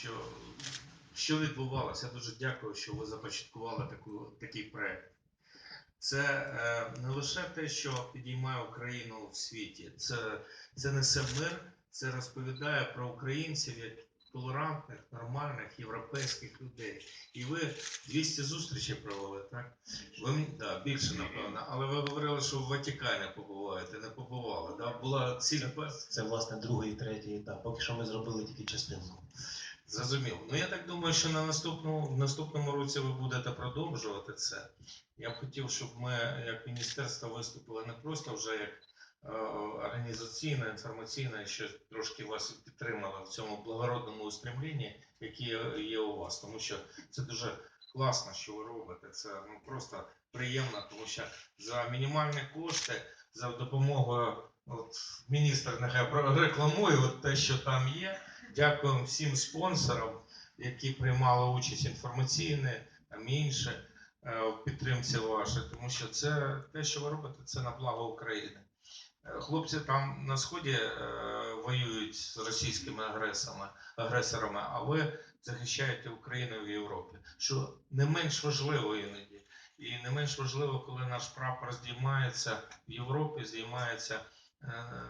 що, що відбувалося. Я дуже дякую, що ви започаткували таку, такий проект. Це е, не лише те, що підіймає Україну в світі, це, це несе мир, це розповідає про українців як толерантних, нормальних європейських людей. І ви 200 зустрічей провели, так? Ви да, більше, напевно, але ви говорили, що в Ватикані побуваєте, не побували. Да? Була ціль перс- Це власне другий, третій етап. Поки що ми зробили тільки частинку. Зрозуміло. Ну я так думаю, що на наступному в наступному році ви будете продовжувати це. Я б хотів, щоб ми, як міністерство, виступили не просто вже як е, організаційна, інформаційна, ще трошки вас підтримали в цьому благородному устремлінні, яке є у вас. Тому що це дуже класно, що ви робите. Це ну просто приємно, тому що за мінімальні кошти, за допомогою, от міністр нехай рекламує от те, що там є. Дякуємо всім спонсорам, які приймали участь інформаційні, там інше е, в підтримці вашій, тому що це те, що ви робите, це на благо України. Е, Хлопці там на сході е, воюють з російськими агресорами, агресорами, а ви захищаєте Україну в Європі, що не менш важливо іноді. І не менш важливо, коли наш прапор здіймається в Європі, здіймається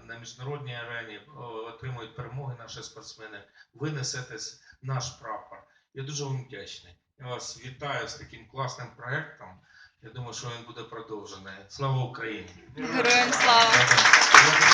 на міжнародній арені, отримують перемоги наші спортсмени. Ви несете наш прапор. Я дуже вам вдячний. Я вас вітаю з таким класним проектом. Я думаю, що він буде продовжений. Слава Україні! Героям слава!